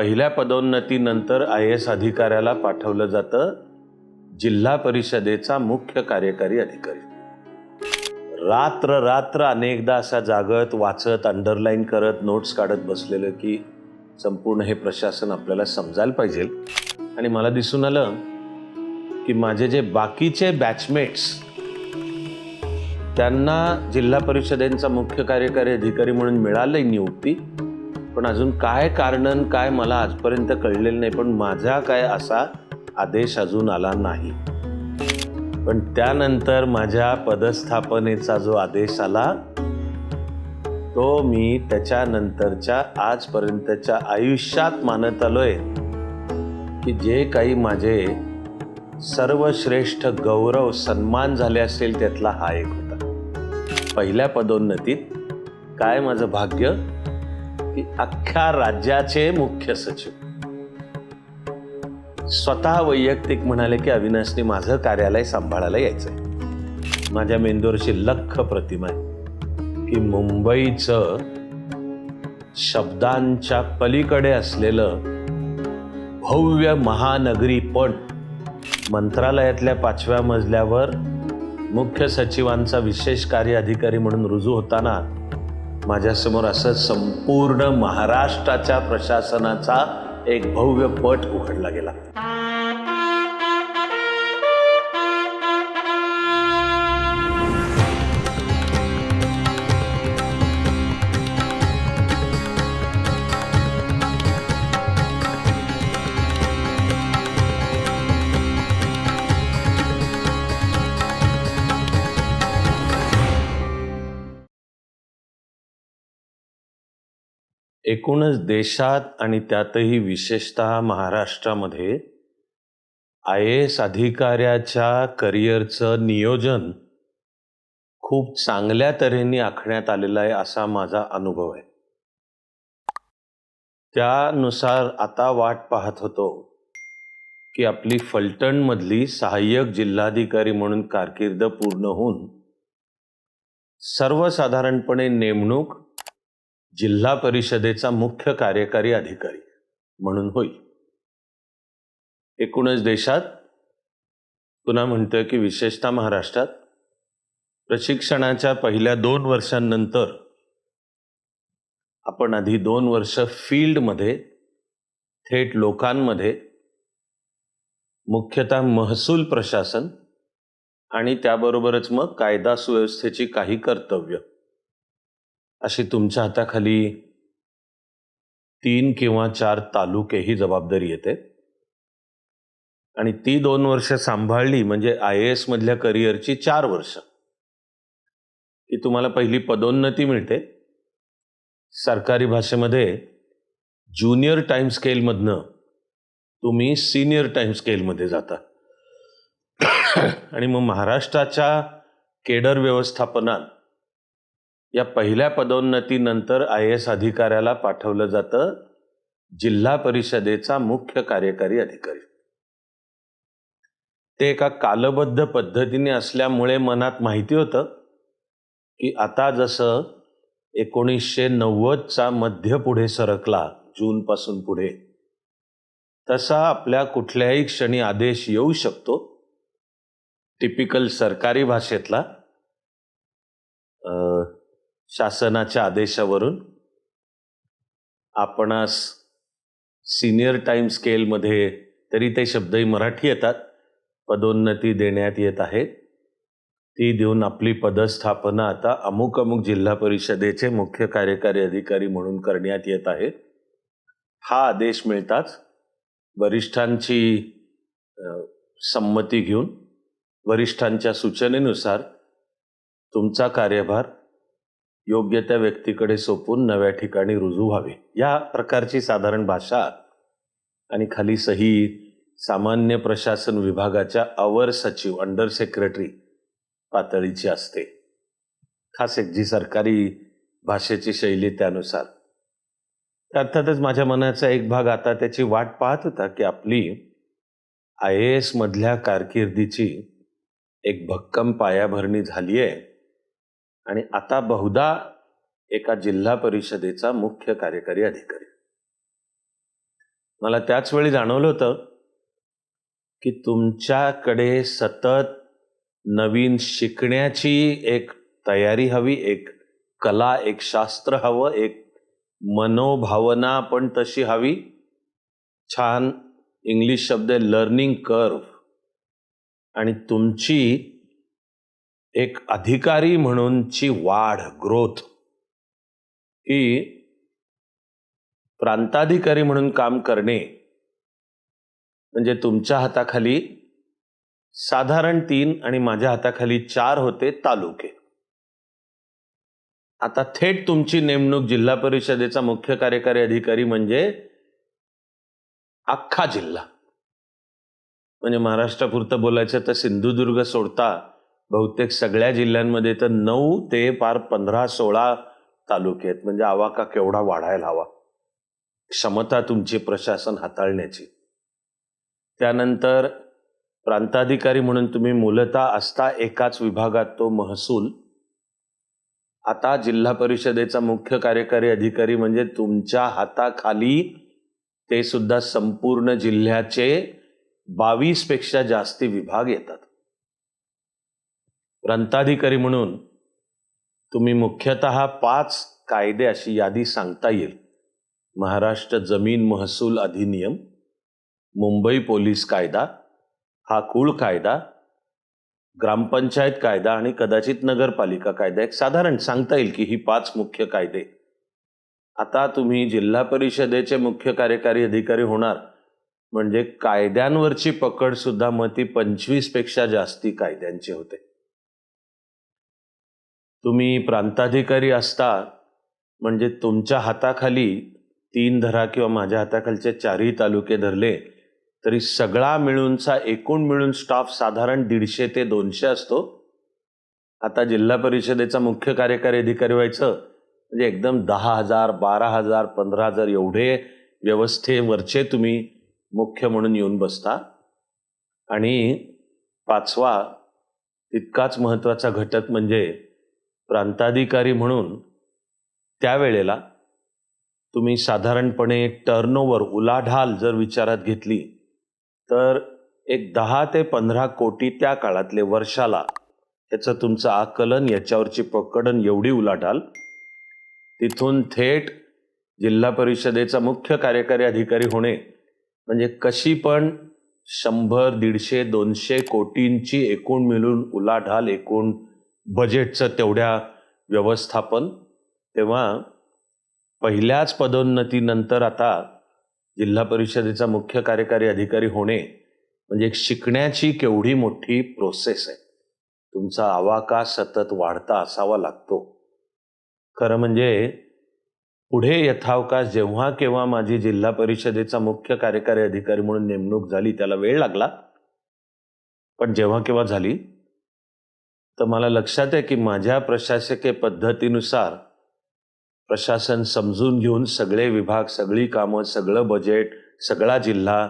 पहिल्या पदोन्नतीनंतर I S अधिकाऱ्याला पाठवलं जातं जिल्हा परिषदेचा मुख्य कार्यकारी अधिकारी. रात्र रात्र अनेकदा असा जागत वाचत अंडरलाईन करत नोट्स काढत बसलेलं की संपूर्ण हे प्रशासन आपल्याला समजायला पाहिजे. आणि मला दिसून आलं की माझे जे बाकीचे बॅचमेट्स त्यांना जिल्हा परिषदेचा मुख्य कार्यकारी अधिकारी म्हणून मिळालंय नियुक्ती पण अजून काय कारण काय मला आजपर्यंत कळलेलं नाही पण माझा काय असा आदेश अजून आला नाही. पण त्यानंतर माझ्या पदस्थापनेचा जो आदेश आला तो मी त्याच्यानंतरच्या आजपर्यंतच्या आयुष्यात मानत आलोय की जे काही माझे सर्वश्रेष्ठ गौरव सन्मान झाले असेल त्यातला हा एक होता. पहिल्या पदोन्नतीत काय माझं भाग्य? की अख्ख्या राज्याचे मुख्य सचिव. स्वतः वैयक्तिक म्हणाले की अविनाशने माझं कार्यालय सांभाळायला यायचंय. माझ्या मेंदूरची लख प्रतिमा आहे की मुंबईचं शब्दांच्या पलीकडे असलेलं भव्य महानगरी पण मंत्रालयातल्या पाचव्या मजल्यावर मुख्य सचिवांचा विशेष कार्य अधिकारी म्हणून रुजू होताना माझ्यासमोर असं संपूर्ण महाराष्ट्राच्या प्रशासनाचा एक भव्य पट उघडला गेला. एकूणच देशात आणि त्यातही विशेषतः महाराष्ट्रामध्ये आय एस अधिकाऱ्याच्या करिअरचं नियोजन खूप चांगल्या तऱ्हेने आखण्यात आलेलं आहे असा माझा अनुभव आहे. त्यानुसार आता वाट पाहत होतो की आपली फलटणमधली सहाय्यक जिल्हाधिकारी म्हणून कारकीर्द पूर्ण होऊन सर्वसाधारणपणे नेमणूक जिल्हा परिषदेचा मुख्य कार्यकारी अधिकारी म्हणून होईल. एकूणच देशात पुन्हा म्हणतोय की विशेषतः महाराष्ट्रात प्रशिक्षणाच्या पहिल्या दोन वर्षांनंतर आपण आधी दोन वर्ष फील्डमध्ये थेट लोकांमध्ये मुख्यतः महसूल प्रशासन आणि त्याबरोबरच मग कायदा सुव्यवस्थेची काही कर्तव्य अशी तुमच्या हाताखाली तीन किंवा चार तालुके ही जबाबदारी येते. आणि ती दोन वर्ष सांभाळली म्हणजे आय ए एस मधल्या करिअरची चार वर्ष. की तुम्हाला पहिली पदोन्नती मिळते. सरकारी भाषेमध्ये ज्युनियर टाईम स्केलमधनं तुम्ही सिनियर टाईम स्केलमध्ये जाता. आणि मग महाराष्ट्राच्या केडर व्यवस्थापनात या पहिल्या पदोन्नतीनंतर आय एस अधिकाऱ्याला पाठवलं जातं जिल्हा परिषदेचा मुख्य कार्यकारी अधिकारी. ते एका कालबद्ध पद्धतीने असल्यामुळे मनात माहिती होतं की आता जसं एकोणीसशे नव्वदचा मध्य पुढे सरकला जूनपासून पुढे तसा आपल्या कुठल्याही क्षणी आदेश येऊ शकतो. टिपिकल सरकारी भाषेतला शासनाच्या आदेशावरून आपणास सिनियर टाईम स्केलमध्ये तरी ते शब्दही मराठी येतात पदोन्नती देण्यात येत आहे. ती देऊन आपली पदस्थापना आता अमुक अमुक जिल्हा परिषदेचे मुख्य कार्यकारी अधिकारी म्हणून करण्यात येत आहे. हा आदेश मिळताच वरिष्ठांची संमती घेऊन वरिष्ठांच्या सूचनेनुसार तुमचा कार्यभार योग्य त्या व्यक्तीकडे सोपून नव्या ठिकाणी रुजू व्हावे. या प्रकारची साधारण भाषा आणि खाली सही सामान्य प्रशासन विभागाच्या अवर सचिव अंडर सेक्रेटरी पातळीची असते. खास एक जी सरकारी भाषेची शैली त्यानुसार. अर्थातच माझ्या मनाचा एक भाग आता त्याची वाट पाहत होता की आपली आय ए एस मधल्या कारकिर्दीची एक भक्कम पायाभरणी झाली आहे आणि आता बहुधा एका जिल्हा परिषदेचा मुख्य कार्यकारी अधिकारी. मला त्याच वेळी जाणवलं होतं की तुमच्याकडे सतत नवीन शिकण्याची एक तयारी हवी एक कला एक शास्त्र हवं एक मनोभावना पण तशी हवी. छान इंग्लिश शब्द आहे लर्निंग कर्व आणि तुमची एक अधिकारी म्हणूनची वाढ ग्रोथ. ही प्रांताधिकारी म्हणून काम करणे. म्हणजे तुमच्या हाताखाली साधारण तीन आणि माझ्या हाताखाली चार होते तालुके. आता थेट तुमची नेमणूक जिल्हा परिषदेचा मुख्य कार्यकारी अधिकारी म्हणजे अख्खा जिल्हा. म्हणजे महाराष्ट्रापुरतं बोलायचं तर सिंधुदुर्ग सोडता बहुतेक सगळ्या जिल्ह्यांमध्ये तर नऊ ते पार पंधरा सोळा तालुके आहेत. म्हणजे आवाका केवढा वाढायला हवा? क्षमता तुमची प्रशासन हाताळण्याची. त्यानंतर प्रांताधिकारी म्हणून तुम्ही मूलतः असता एकाच विभागात तो महसूल. आता जिल्हा परिषदेचा मुख्य कार्यकारी अधिकारी म्हणजे तुमच्या हाताखाली ते सुद्धा संपूर्ण जिल्ह्याचे बावीसपेक्षा जास्ती विभाग येतात. प्रांताधिकारी म्हणून तुम्ही मुख्यतः पाच कायदे अशी यादी सांगता येईल. महाराष्ट्र जमीन महसूल अधिनियम मुंबई पोलीस कायदा हा कुळ कायदा ग्रामपंचायत कायदा आणि कदाचित नगरपालिका कायदा एक साधारण सांगता येईल की ही पाच मुख्य कायदे. आता तुम्ही जिल्हा परिषदेचे मुख्य कार्यकारी अधिकारी होणार म्हणजे कायद्यांवरची पकड सुद्धा मग ती पंचवीसपेक्षा जास्ती कायद्यांची होते. तुम्ही प्रांताधिकारी असता म्हणजे तुमच्या हाताखाली तीन धरा किंवा माझ्या हाताखालचे चारही तालुके धरले तरी सगळा मिळूनचा एकूण मिळून स्टाफ साधारण दीडशे ते दोनशे असतो. आता जिल्हा परिषदेचा मुख्य कार्यकारी अधिकारी व्हायचं म्हणजे एकदम दहा हजार बारा हजार पंधरा हजार एवढे व्यवस्थेवरचे तुम्ही मुख्य म्हणून येऊन बसता. आणि पाचवा तितकाच महत्त्वाचा घटक म्हणजे प्रांताधिकारी म्हणून त्यावेळेला तुम्ही साधारणपणे टर्नओव्हर उलाढाल जर विचारात घेतली तर एक दहा ते पंधरा कोटी त्या काळातले वर्षाला याचं तुमचं आकलन याच्यावरची पकडन एवढी उलाढाल. तिथून थेट जिल्हा परिषदेचा मुख्य कार्यकारी अधिकारी होणे म्हणजे कशी पण शंभर दीडशे दोनशे कोटींची एकूण मिळून उलाढाल एकूण बजेटचं तेवढ्या व्यवस्थापन तेव्हा पहिल्याच पदोन्नतीनंतर आता जिल्हा परिषदेचा मुख्य कार्यकारी अधिकारी होणे म्हणजे एक शिकण्याची केवढी मोठी प्रोसेस आहे. तुमचा आवाका सतत वाढता असावा लागतो. खरं म्हणजे पुढे यथावकाश जेव्हा केव्हा माझी जिल्हा परिषदेचा मुख्य कार्यकारी अधिकारी म्हणून नेमणूक झाली त्याला वेळ लागला. पण जेव्हा केव्हा झाली तर मला लक्षात आहे की माझ्या प्रशासकीय पद्धतीनुसार प्रशासन समजून घेऊन सगळे विभाग सगळी कामं सगळं बजेट सगळा जिल्हा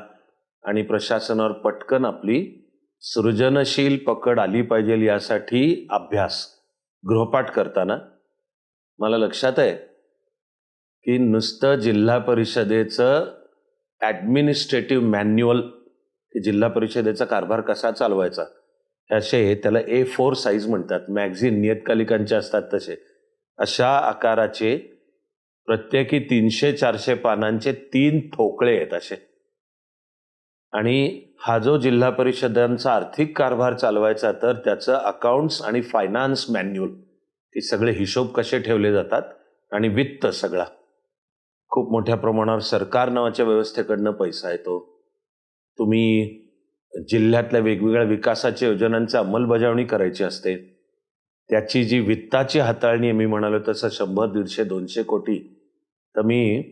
आणि प्रशासनावर पटकन आपली सृजनशील पकड आली पाहिजे यासाठी अभ्यास गृहपाठ करताना. मला लक्षात आहे की नुसतं जिल्हा परिषदेचं ॲडमिनिस्ट्रेटिव्ह मॅन्युअल की जिल्हा परिषदेचा कारभार कसा चालवायचा? असे त्याला ए फोर साईज म्हणतात. मॅगझिन नियतकालिकांचे असतात तसे. अशा आकाराचे प्रत्येकी तीनशे चारशे पानांचे तीन ठोकळे आहेत असे. आणि हा जो जिल्हा परिषदांचा आर्थिक कारभार चालवायचा तर त्याचं अकाउंट्स आणि फायनान्स मॅन्युअल हे सगळे हिशोब कसे ठेवले जातात? आणि वित्त सगळा. खूप मोठ्या प्रमाणावर सरकार नावाच्या व्यवस्थेकडनं पैसा येतो. तुम्ही जिल्ह्यातल्या वेगवेगळ्या विकासाच्या योजनांची अंमलबजावणी करायची असते. त्याची जी वित्ताची हाताळणी मी म्हणालो तसं शंभर दीडशे दोनशे कोटी. तर मी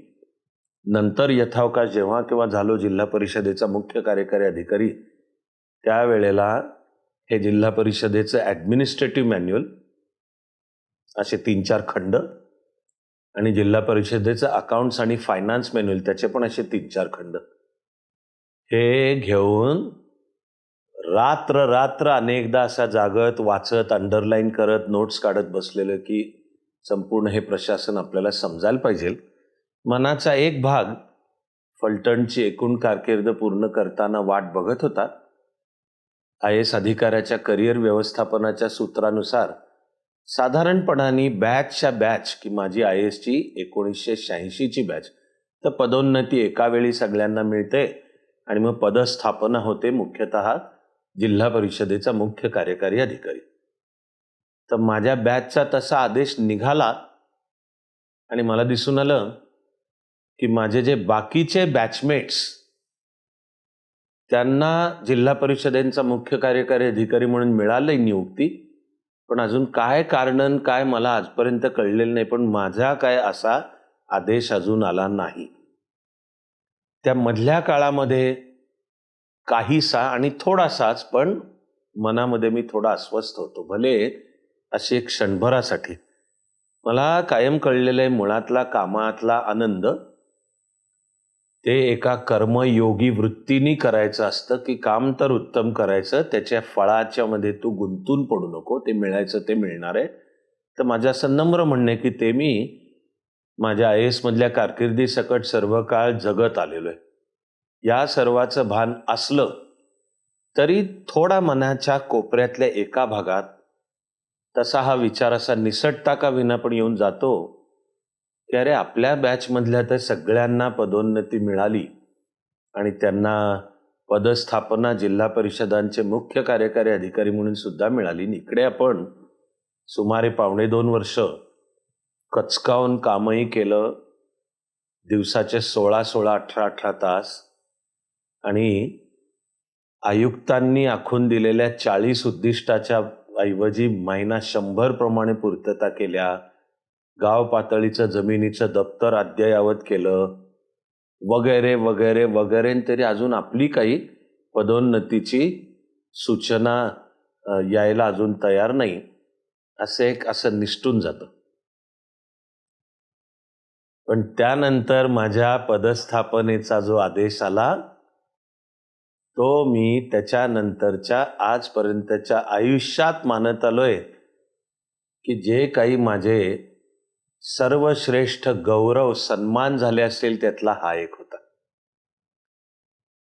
नंतर यथावकाश जेव्हा केव्हा झालो जिल्हा परिषदेचा मुख्य कार्यकारी अधिकारी त्यावेळेला हे जिल्हा परिषदेचं ॲडमिनिस्ट्रेटिव्ह मॅन्युअल असे तीन चार खंड आणि जिल्हा परिषदेचं अकाउंट्स आणि फायनान्स मॅन्युअल त्याचे पण असे तीन चार खंड. हे घेऊन रात्र रात्र अनेकदा असा जागत वाचत अंडरलाईन करत नोट्स काढत बसलेलं की संपूर्ण हे प्रशासन आपल्याला समजायला पाहिजे. मनाचा एक भाग फलटणची एकूण कारकीर्द पूर्ण करताना वाट बघत होता. आय एस अधिकाऱ्याच्या करिअर व्यवस्थापनाच्या सूत्रानुसार साधारणपणाने बॅचच्या बॅच की माझी आय एसची एकोणीसशे शहाऐंशीची बॅच तर पदोन्नती एका वेळी सगळ्यांना मिळते आणि मग पदस्थापना होते मुख्यतः जिल्हा परिषदेचा मुख्य कार्यकारी अधिकारी. तर माझ्या बॅचचा तसा आदेश निघाला आणि मला दिसून आलं की माझे जे बाकीचे बॅचमेट्स त्यांना जिल्हा परिषदेचा मुख्य कार्यकारी अधिकारी म्हणून मिळाली नियुक्ती पण अजून काय कारण काय मला आजपर्यंत कळलेलं नाही पण माझा काय असा आदेश अजून आला नाही. त्या मधल्या काळामध्ये काहीसा आणि थोडासाच पण मनामध्ये मी थोडा अस्वस्थ होतो. भले अशी एक क्षणभरासाठी. मला कायम कळलेलं आहे मुळातला कामातला आनंद. ते एका कर्मयोगी वृत्तीने करायचं असतं की काम तर उत्तम करायचं त्याच्या फळाच्या मध्ये तू गुंतून पडू नको ते मिळायचं ते मिळणार आहे. तर माझं असं नम्र म्हणणं आहे की ते मी माझ्या आय एसमधल्या कारकिर्दी सकट सर्व काळ जगत आलेलो आहे. या सर्वाचं भान असलं तरी थोडा मनाच्या कोपऱ्यातल्या एका भागात तसा हा विचार असा निसटता का विना पण येऊन जातो की अरे आपल्या बॅचमधल्या तर सगळ्यांना पदोन्नती मिळाली आणि त्यांना पदस्थापना जिल्हा परिषदांचे मुख्य कार्यकारी अधिकारी म्हणून सुद्धा मिळाली. इकडे आपण सुमारे पावणे दोन वर्ष कचकावून कामही केलं. दिवसाचे सोळा सोळा अठरा अठरा तास आणि आयुक्तांनी आखून दिलेल्या चाळीस उद्दिष्टाच्या ऐवजी महिना शंभर प्रमाणे पूर्तता केल्या. गाव पातळीचं जमिनीचं दप्तर अद्ययावत केलं. वगैरे वगैरे वगैरे तरी अजून आपली काही पदोन्नतीची सूचना यायला अजून तयार नाही. असं एक असं निष्ठून जातं. पण त्यानंतर माझ्या पदस्थापनेचा जो आदेश आला तो मी त्याच्यानंतरच्या आजपर्यंतच्या आयुष्यात मानत आलोय की जे काही माझे सर्वश्रेष्ठ गौरव सन्मान झाले असेल त्यातला हा एक होता.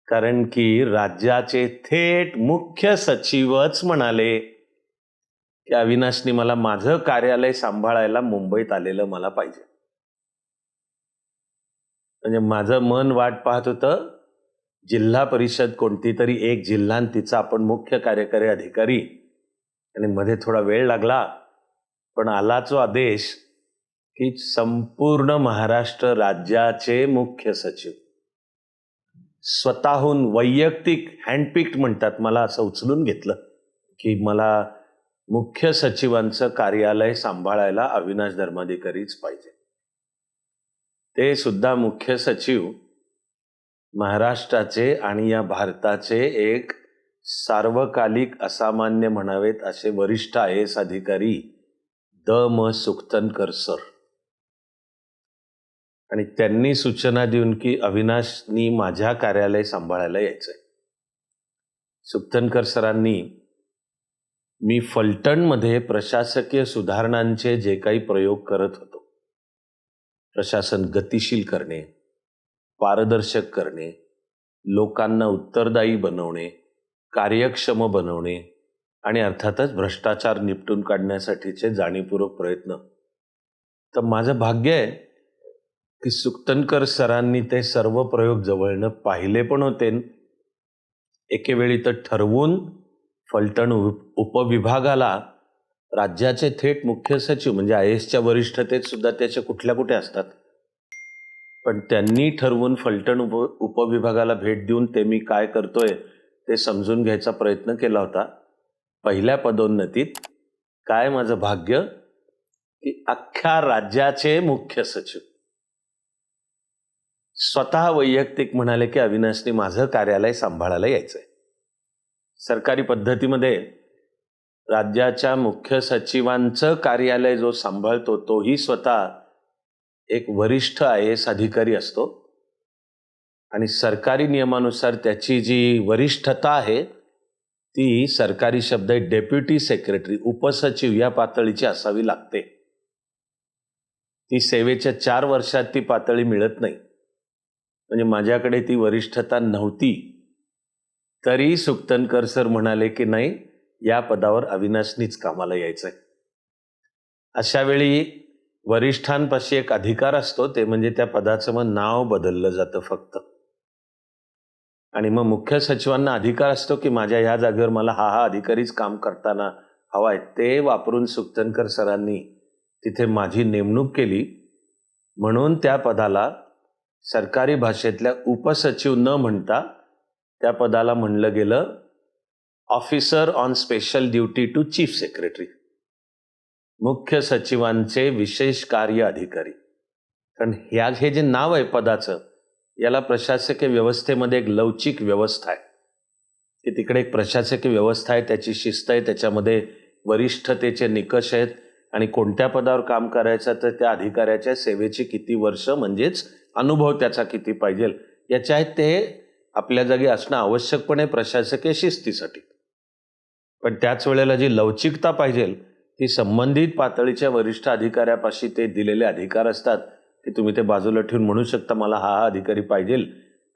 कारण की राज्याचे थेट मुख्य सचिवच म्हणाले की अविनाशनी मला माझं कार्यालय सांभाळायला मुंबईत आलेलं मला पाहिजे. म्हणजे माझं मन वाट पाहत होतं जिल्हा परिषद कोणती तरी एक जिल्हा तिचा आपण मुख्य कार्यकारी अधिकारी. आणि मध्ये थोडा वेळ लागला पण आला जो आदेश की संपूर्ण महाराष्ट्र राज्याचे मुख्य सचिव. स्वतःहून वैयक्तिक हँडपिक्ड म्हणतात मला असं उचलून घेतलं की मला मुख्य सचिवांचं कार्यालय सांभाळायला अविनाश धर्माधिकारीच पाहिजे. ते सुद्धा मुख्य सचिव महाराष्ट्राचे आणि या भारताचे एक सार्वकालिक असामान्य म्हणावेत असे वरिष्ठ आय एस अधिकारी द म सुक्तनकर सर. आणि त्यांनी सूचना देऊन की अविनाशनी माझ्या कार्यालय सांभाळायला यायचंय. सुक्तनकर सरांनी मी फलटणमध्ये प्रशासकीय सुधारणांचे जे काही प्रयोग करत होतो. प्रशासन गतिशील करणे पारदर्शक करणे लोकांना उत्तरदायी बनवणे कार्यक्षम बनवणे आणि अर्थातच भ्रष्टाचार निपटून काढण्यासाठीचे जाणीवपूर्वक प्रयत्न. तर माझं भाग्य आहे की सुक्तनकर सरांनी ते सर्व प्रयोग जवळनं पाहिले पण होते. एकेवेळी तर ठरवून फलटण उप उपविभागाला राज्याचे थेट मुख्य सचिव म्हणजे आय एसच्या वरिष्ठतेत सुद्धा त्याचे कुठल्या कुठे असतात? पण त्यांनी ठरवून फलटण उप उपविभागाला भेट देऊन ते मी काय करतोय ते समजून घ्यायचा प्रयत्न केला होता. पहिल्या पदोन्नतीत काय माझं भाग्य? की अख्ख्या राज्याचे मुख्य सचिव. स्वतः वैयक्तिक म्हणाले की अविनाशने माझं कार्यालय सांभाळायला यायचंय. सरकारी पद्धतीमध्ये राज्याच्या मुख्य सचिवांचं कार्यालय जो सांभाळतो तोही स्वतः एक वरिष्ठ आय एस अधिकारी असतो. आणि सरकारी नियमानुसार त्याची जी वरिष्ठता आहे ती सरकारी शब्द आहे डेप्युटी सेक्रेटरी उपसचिव या पातळीची असावी लागते. ती सेवेच्या चार वर्षात ती पातळी मिळत नाही. म्हणजे माझ्याकडे ती वरिष्ठता नव्हती. तरी सुक्तनकर सर म्हणाले की नाही या पदावर अविनाशनीच कामाला यायचं आहे अशावेळी वरिष्ठांपाशी एक अधिकार असतो ते म्हणजे त्या पदाचं मग नाव बदललं जातं फक्त. आणि मग मुख्य सचिवांना अधिकार असतो की माझ्या ह्या जागेवर मला हा हा अधिकारीच काम करताना हवाय ते वापरून सुक्तनकर सरांनी तिथे माझी नेमणूक केली. म्हणून त्या पदाला सरकारी भाषेतल्या उपसचिव न म्हणता त्या पदाला म्हणलं गेलं officer on special duty to chief secretary. मुख्य सचिवांचे विशेष कार्य अधिकारी. कारण ह्या हे जे नाव आहे पदाचं याला प्रशासकीय व्यवस्थेमध्ये एक लवचिक व्यवस्था आहे. की तिकडे एक प्रशासकीय व्यवस्था आहे त्याची शिस्त आहे त्याच्यामध्ये वरिष्ठतेचे निकष आहेत आणि कोणत्या पदावर काम करायचं तर त्या अधिकाऱ्याच्या सेवेची किती वर्ष म्हणजेच अनुभव त्याचा किती पाहिजे याच्या आहेत ते आपल्या जागी असणं आवश्यकपणे प्रशासकीय शिस्तीसाठी. पण त्याच वेळेला जी लवचिकता पाहिजे ती संबंधित पातळीच्या वरिष्ठ अधिकाऱ्यापाशी ते दिलेले अधिकार असतात की तुम्ही ते बाजूला ठेवून म्हणू शकता मला हा हा अधिकारी पाहिजे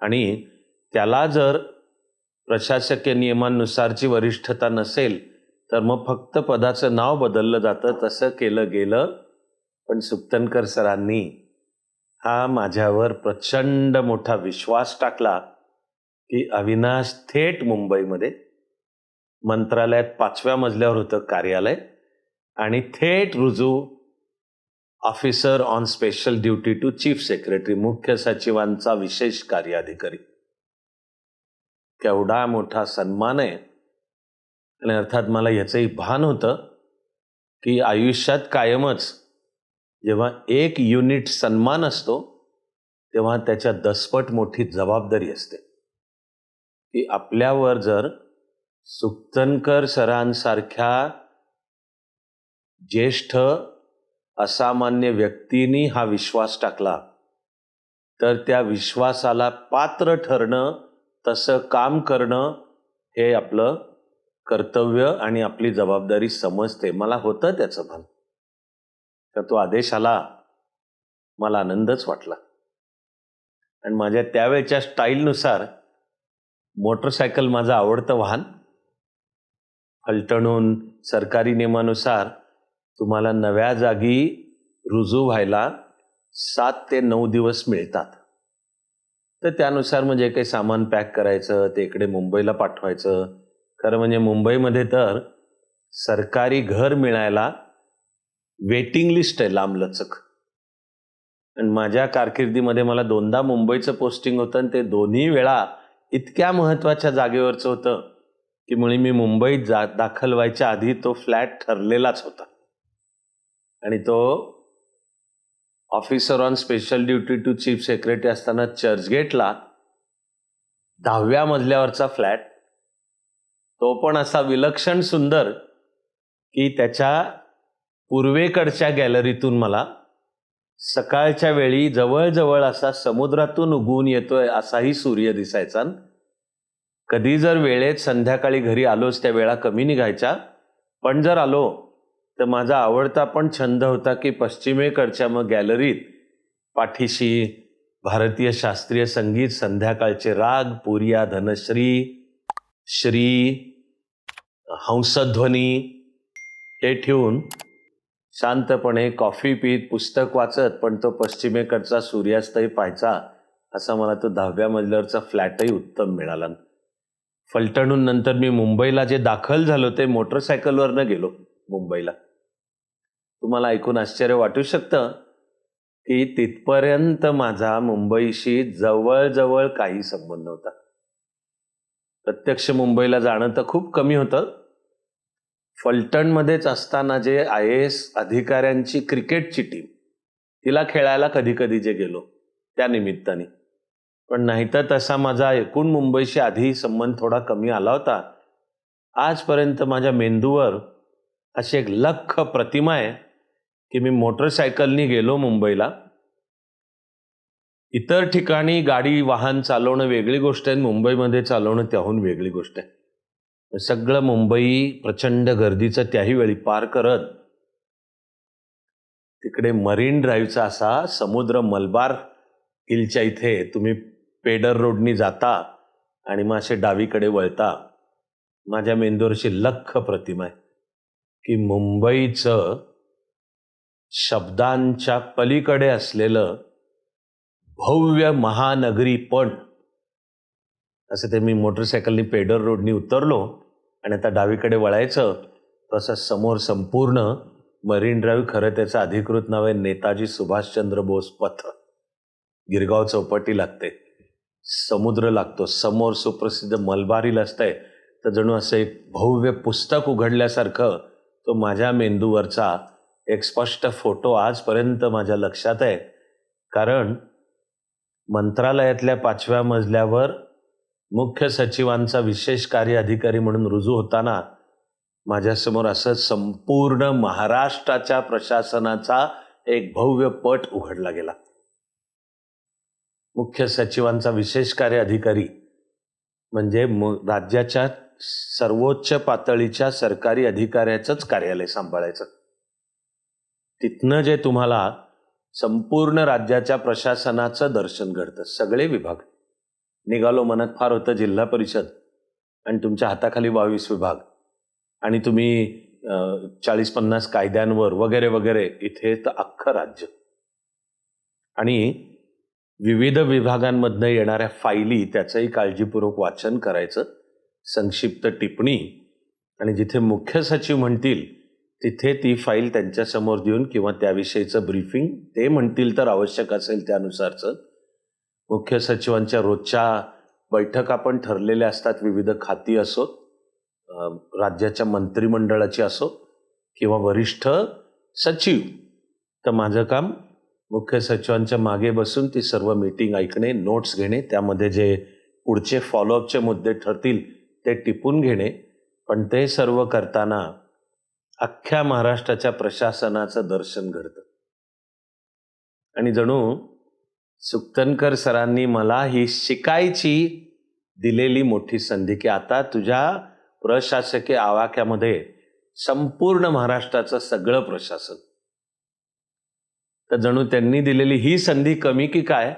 आणि त्याला जर प्रशासकीय नियमांनुसारची वरिष्ठता नसेल तर मग फक्त पदाचं नाव बदललं जातं तसं केलं गेलं. पण सुक्तनकर सरांनी हा माझ्यावर प्रचंड मोठा विश्वास टाकला की अविनाश थेट मुंबईमध्ये मंत्रालयात पाचव्या मजल्यावर होतं कार्यालय. आणि थेट रुजू officer on special duty to chief secretary मुख्य सचिवांचा विशेष कार्याधिकारी. केवढा मोठा सन्मान आहे. आणि अर्थात मला याचंही भान होतं की आयुष्यात कायमच जेव्हा एक युनिट सन्मान असतो तेव्हा त्याच्या दसपट मोठी जबाबदारी असते. की आपल्यावर जर सुक्तनकर सरांसारख्या ज्येष्ठ असामान्य व्यक्तींनी हा विश्वास टाकला. तर त्या विश्वासाला पात्र ठरणं तसं काम करणं हे आपलं कर्तव्य आणि आपली जबाबदारी समजते. मला होतं त्याचं भान. तर तो आदेश आला. मला आनंदच वाटला. आणि माझ्या त्यावेळच्या स्टाईलनुसार मोटरसायकल माझं आवडतं वाहन. फलटणून सरकारी नियमानुसार तुम्हाला नव्या जागी रुजू व्हायला सात ते नऊ दिवस मिळतात. तर त्यानुसार म्हणजे काही सामान पॅक करायचं ते इकडे मुंबईला पाठवायचं. खरं म्हणजे मुंबईमध्ये तर सरकारी घर मिळायला वेटिंग लिस्ट आहे लांबलचक. आणि माझ्या कारकिर्दीमध्ये मला दोनदा मुंबईचं पोस्टिंग होतं आणि ते दोन्ही वेळा इतक्या महत्त्वाच्या जागेवरचं होतं की मुळे मी मुंबईत जा दाखल व्हायच्या आधी तो फ्लॅट ठरलेलाच होता. आणि तो officer on special duty to chief secretary असताना चर्चगेटला दहाव्या मजल्यावरचा फ्लॅट तो पण असा विलक्षण सुंदर की त्याच्या पूर्वेकडच्या गॅलरीतून मला सकाळच्या वेळी जवळजवळ असा समुद्रातून उगवून येतोय असाही सूर्य दिसायचा. कधी जर वेळेत संध्याकाळी घरी आलोच त्या वेळा कमी निघायच्या. पण जर आलो तर माझा आवडता पण छंद होता की पश्चिमेकडच्या मग गॅलरीत पाठीशी भारतीय शास्त्रीय संगीत संध्याकाळचे राग पुरिया धनश्री श्री हंसध्वनी हे ठेवून शांतपणे कॉफी पीत पुस्तक वाचत पण तो पश्चिमेकडचा सूर्यास्तही पाहायचा असा मला तो दहाव्या मजल्यावरचा फ्लॅटही उत्तम मिळाला. फलटणहून नंतर मी मुंबईला जे दाखल झालो ते मोटरसायकलवरनं गेलो मुंबईला. तुम्हाला ऐकून आश्चर्य वाटू शकतं की तिथपर्यंत माझा मुंबईशी जवळजवळ काही संबंध होता. प्रत्यक्ष मुंबईला जाणं तर खूप कमी होतं. फलटणमध्येच असताना जे आय ए एस अधिकाऱ्यांची क्रिकेटची टीम तिला खेळायला कधी कधी जे गेलो त्या निमित्ताने. पण नाहीतर तसा माझा एकूण मुंबईशी आधी संबंध थोडा कमी आला होता. आजपर्यंत माझ्या मेंदूवर अशी एक लख प्रतिमा आहे की मी मोटरसायकलनी गेलो मुंबईला. इतर ठिकाणी गाडी वाहन चालवणं वेगळी गोष्ट आहे मुंबईमध्ये चालवणं त्याहून वेगळी गोष्ट आहे. सगळं मुंबई प्रचंड गर्दीचं त्याही वेळी पार करत. तिकडे मरीन ड्राईव्हचा असा समुद्र मलबार हिलच्या इथे तुम्ही पेडर रोडनी जाता आणि मग असे डावीकडे वळता. माझ्या मेंदूरची लख प्रतिमा आहे की मुंबईचं शब्दांच्या पलीकडे असलेलं भव्य महानगरी पण. असं ते मी मोटरसायकलनी पेडर रोडनी उतरलो आणि आता डावीकडे वळायचं तसं समोर संपूर्ण मरीन ड्राईव्ह खरं त्याचं अधिकृत नाव आहे नेताजी सुभाषचंद्र बोस पथ. गिरगाव चौपाटी लागते. समुद्र लागतो. समोर सुप्रसिद्ध मलबारी लसतंय तर जणू असं एक भव्य पुस्तक उघडल्यासारखं तो माझ्या मेंदूवरचा एक स्पष्ट फोटो आजपर्यंत माझ्या लक्षात आहे. कारण मंत्रालयातल्या पाचव्या मजल्यावर मुख्य सचिवांचा विशेष कार्य अधिकारी म्हणून रुजू होताना माझ्यासमोर असं संपूर्ण महाराष्ट्राच्या प्रशासनाचा एक भव्य पट उघडला गेला. मुख्य सचिवांचा विशेष कार्य अधिकारी म्हणजे राज्याच्या सर्वोच्च पातळीच्या सरकारी अधिकाऱ्याचंच कार्यालय सांभाळायचं. तिथनं जे तुम्हाला संपूर्ण राज्याच्या प्रशासनाचं दर्शन घडतं सगळे विभाग. निघालो मनात फार होतं जिल्हा परिषद आणि तुमच्या हाताखाली बावीस विभाग. आणि तुम्ही चाळीस पन्नास कायद्यांवर वगैरे वगैरे इथे तर अख्खं राज्य. आणि विविध विभागांमधनं येणाऱ्या फायली त्याचंही काळजीपूर्वक वाचन करायचं संक्षिप्त टिप्पणी. आणि जिथे मुख्य सचिव म्हणतील तिथे ती फाईल त्यांच्यासमोर देऊन किंवा त्याविषयीचं ब्रीफिंग ते म्हणतील तर आवश्यक असेल त्यानुसारचं. मुख्य सचिवांच्या रोजच्या बैठका पण ठरलेल्या असतात विविध खाती असोत राज्याच्या मंत्रिमंडळाची असो किंवा वरिष्ठ सचिव. तर माझं काम मुख्य सचिवांच्या मागे बसून ती सर्व मीटिंग ऐकणे नोट्स घेणे त्यामध्ये जे पुढचे फॉलोअपचे मुद्दे ठरतील ते टिपून घेणे. पण ते सर्व करताना अख्ख्या महाराष्ट्राच्या प्रशासनाचं दर्शन घडतं. आणि जणू सुक्तनकर सरांनी मला ही शिकायची दिलेली मोठी संधी की आता तुझ्या प्रशासकीय आवाक्यामध्ये संपूर्ण महाराष्ट्राचं सगळं प्रशासन. तर जणू त्यांनी दिलेली ही संधी कमी की काय?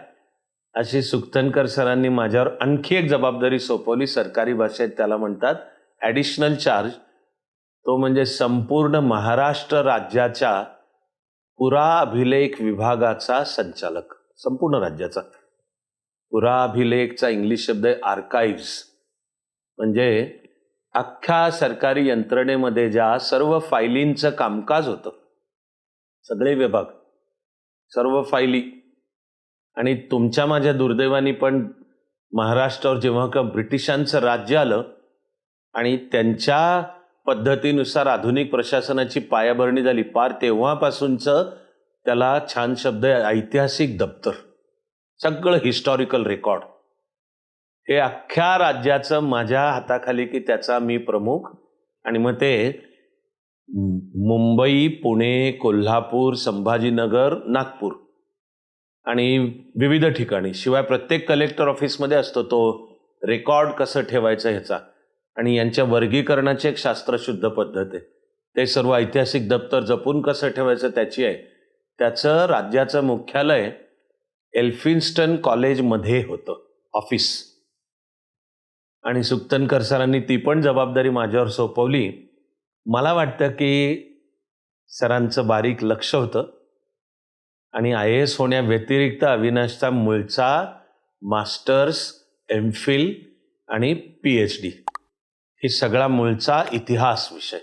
अशी सुक्तनकर सरांनी माझ्यावर आणखी एक जबाबदारी सोपवली. सरकारी भाषेत त्याला म्हणतात ॲडिशनल चार्ज तो म्हणजे संपूर्ण महाराष्ट्र राज्याच्या पुराभिलेख विभागाचा संचालक संपूर्ण राज्याचा. पुराभिलेखचा इंग्लिश शब्द आहे आर्काईव्स म्हणजे अख्ख्या सरकारी यंत्रणेमध्ये ज्या सर्व फायलींचं कामकाज होतं सगळे विभाग सर्व फायली आणि तुमच्या माझ्या दुर्दैवानी पण महाराष्ट्रावर जेव्हा का ब्रिटिशांचं राज्य आलं आणि त्यांच्या पद्धतीनुसार आधुनिक प्रशासनाची पायाभरणी झाली. पार तेव्हापासूनचं त्याला छान शब्द ऐतिहासिक दप्तर. सगळं हिस्टॉरिकल रेकॉर्ड हे अख्ख्या राज्याचं माझ्या हाताखाली की त्याचा मी प्रमुख. आणि मग ते मुंबई पुणे कोल्हापूर संभाजीनगर नागपूर. आणि विविध ठिकाणी. शिवाय प्रत्येक कलेक्टर ऑफिसमध्ये असतो तो. रेकॉर्ड कसं ठेवायचं ह्याचा. आणि यांच्या वर्गीकरणाची एक शास्त्रशुद्ध पद्धत आहे. ते सर्व ऐतिहासिक दप्तर जपून कसं ठेवायचं त्याची आहे. त्याचं राज्याचं मुख्यालय एल्फिन्स्टन कॉलेजमध्ये होतं ऑफिस. आणि सुक्तनकर सरांनी ती पण जबाबदारी माझ्यावर सोपवली. मला वाटतं की सरांचं बारीक लक्ष होतं. आणि आय एस होण्या व्यतिरिक्त अविनाशचा मूळचा मास्टर्स एम फिल आणि पी एच डी. ही सगळा मूळचा इतिहास विषय.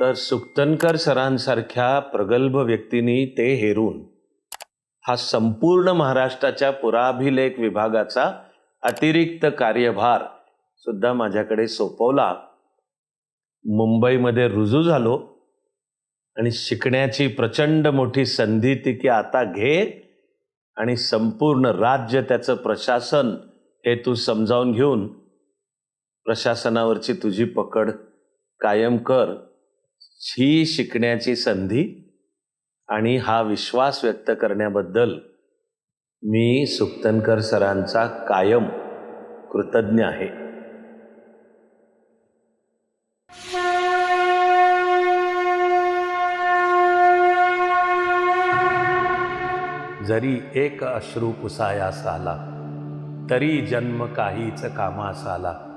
तर सुक्तनकर सरांसारख्या प्रगल्भ व्यक्तींनी ते हेरून हा संपूर्ण महाराष्ट्राच्या पुराभिलेख विभागाचा अतिरिक्त कार्यभार सुद्धा माझ्याकडे सोपवला. मुंबईमध्ये रुजू झालो आणि शिकण्याची प्रचंड मोठी संधी ती की आता घे आणि संपूर्ण राज्य त्याचं प्रशासन हे तू समजावून घेऊन प्रशासनावरची तुझी पकड कायम कर ही शिकण्याची संधी आणि हा विश्वास व्यक्त करण्याबद्दल मी सुक्तनकर सरांचा कायम कृतज्ञ आहे. जरी एक अश्रू पुसायास आला तरी जन्म काहीच कामास आला